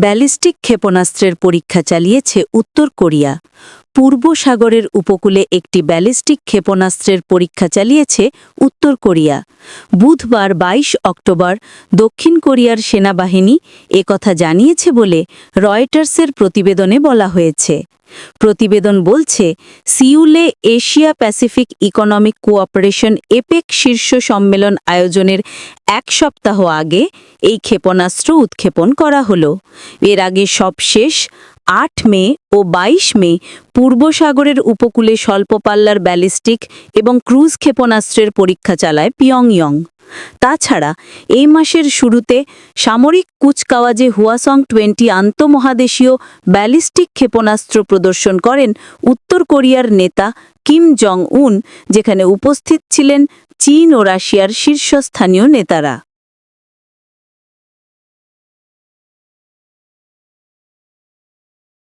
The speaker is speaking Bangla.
ব্যালিস্টিক ক্ষেপণাস্ত্রের পরীক্ষা চালিয়েছে উত্তর কোরিয়া। পূর্ব সাগরের উপকূলে একটি ব্যালিস্টিক ক্ষেপণাস্ত্রের পরীক্ষা চালিয়েছে উত্তর কোরিয়া। বুধবার ২২ অক্টোবর দক্ষিণ কোরিয়ার সেনাবাহিনী একথা জানিয়েছে বলে রয়টার্সের প্রতিবেদনে বলা হয়েছে। প্রতিবেদন বলছে, সিউলে Asia Pacific economic cooperation APEC শীর্ষ সম্মেলন আয়োজনের এক সপ্তাহ আগে এই ক্ষেপণাস্ত্র উৎক্ষেপণ করা হলো। এর আগে সবশেষ আট মে ও ২২ মে পূর্ব সাগরের উপকূলে স্বল্পপাল্লার ব্যালিস্টিক এবং ক্রুজ ক্ষেপণাস্ত্রের পরীক্ষা চালায় পিয়ংইয়ং। তাছাড়া এই মাসের শুরুতে সামরিক কুচকাওয়াজে হুয়াসং টোয়েন্টি আন্তঃমহাদেশীয় ব্যালিস্টিক ক্ষেপণাস্ত্র প্রদর্শন করেন উত্তর কোরিয়ার নেতা কিম জং উন, যেখানে উপস্থিত ছিলেন চীন ও রাশিয়ার শীর্ষস্থানীয় নেতারা।